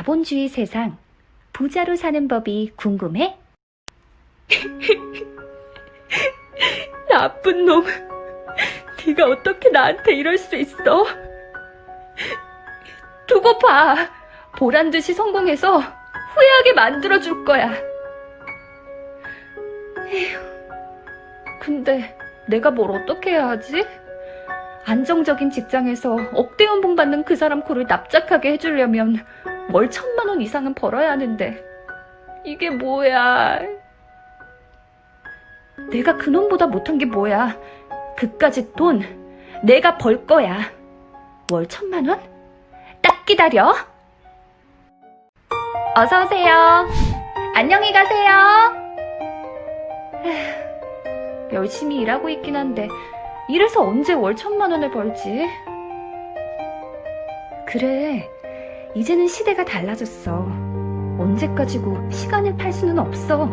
자본주의 세상, 부자로 사는 법이 궁금해? 나쁜 놈. 네가 어떻게 나한테 이럴 수 있어? 두고 봐. 보란 듯이 성공해서 후회하게 만들어 줄 거야. 에휴, 근데 내가 뭘 어떻게 해야 하지? 안정적인 직장에서 억대 연봉 받는 그 사람 코를 납작하게 해주려면 월 천만 원 이상은 벌어야 하는데 이게 뭐야? 내가 그놈보다 못한 게 뭐야? 그까짓 돈 내가 벌 거야. 월 천만 원? 딱 기다려. 어서 오세요. 안녕히 가세요. 에휴, 열심히 일하고 있긴 한데 이래서 언제 월 천만 원을 벌지? 그래. 이제는 시대가 달라졌어. 언제까지고 시간을 팔 수는 없어.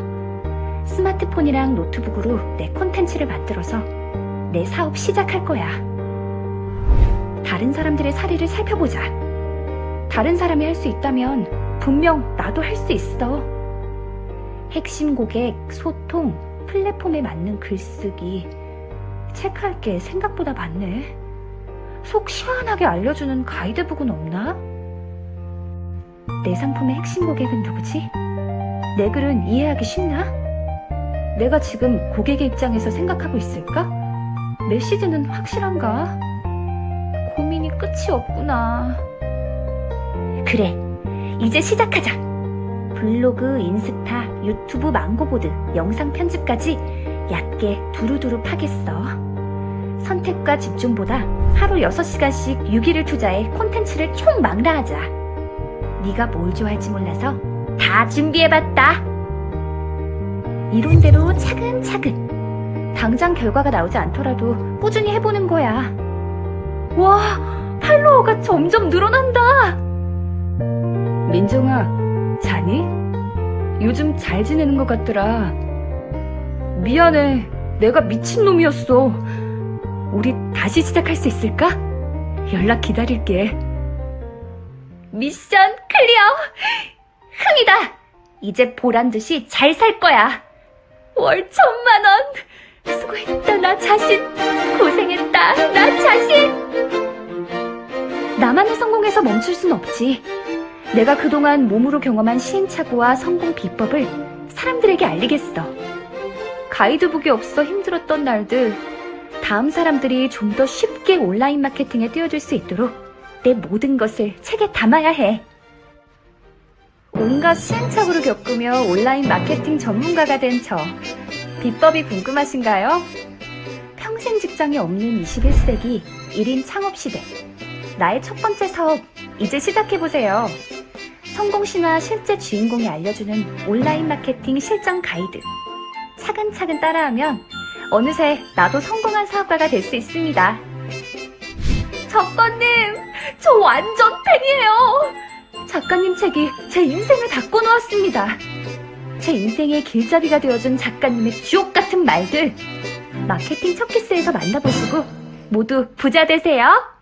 스마트폰이랑 노트북으로 내 콘텐츠를 만들어서 내 사업 시작할 거야. 다른 사람들의 사례를 살펴보자. 다른 사람이 할 수 있다면 분명 나도 할 수 있어. 핵심 고객, 소통, 플랫폼에 맞는 글쓰기. 체크할 게 생각보다 많네. 속 시원하게 알려주는 가이드북은 없나? 내 상품의 핵심 고객은 누구지? 내 글은 이해하기 쉽나? 내가 지금 고객의 입장에서 생각하고 있을까? 메시지는 확실한가? 고민이 끝이 없구나. 그래, 이제 시작하자. 블로그, 인스타, 유튜브, 망고보드, 영상 편집까지 얕게 두루두루 파겠어. 선택과 집중보다 하루 6시간씩 6일을 투자해 콘텐츠를 총 망라하자. 네가 뭘 좋아할지 몰라서 다 준비해봤다. 이론대로 차근차근. 당장 결과가 나오지 않더라도 꾸준히 해보는 거야. 와, 팔로워가 점점 늘어난다. 민정아, 자니? 요즘 잘 지내는 것 같더라. 미안해. 내가 미친놈이었어. 우리 다시 시작할 수 있을까? 연락 기다릴게. 미션 클리어! 흥이다! 이제 보란 듯이 잘 살 거야. 월 천만 원! 수고했다, 나 자신! 고생했다, 나 자신! 나만의 성공에서 멈출 순 없지. 내가 그동안 몸으로 경험한 시행착오와 성공 비법을 사람들에게 알리겠어. 가이드북이 없어 힘들었던 날들, 다음 사람들이 좀 더 쉽게 온라인 마케팅에 뛰어들 수 있도록 내 모든 것을 책에 담아야 해. 온갖 시행착오를 겪으며 온라인 마케팅 전문가가 된 저. 비법이 궁금하신가요? 평생 직장이 없는 21세기 1인 창업시대. 나의 첫 번째 사업, 이제 시작해보세요. 성공신화 실제 주인공이 알려주는 온라인 마케팅 실전 가이드. 차근차근 따라하면 어느새 나도 성공한 사업가가 될 수 있습니다. 작가님, 저 완전 팬이에요. 작가님 책이 제 인생을 바꿔놓았습니다. 제 인생의 길잡이가 되어준 작가님의 주옥 같은 말들. 마케팅 첫 키스에서 만나보시고 모두 부자 되세요.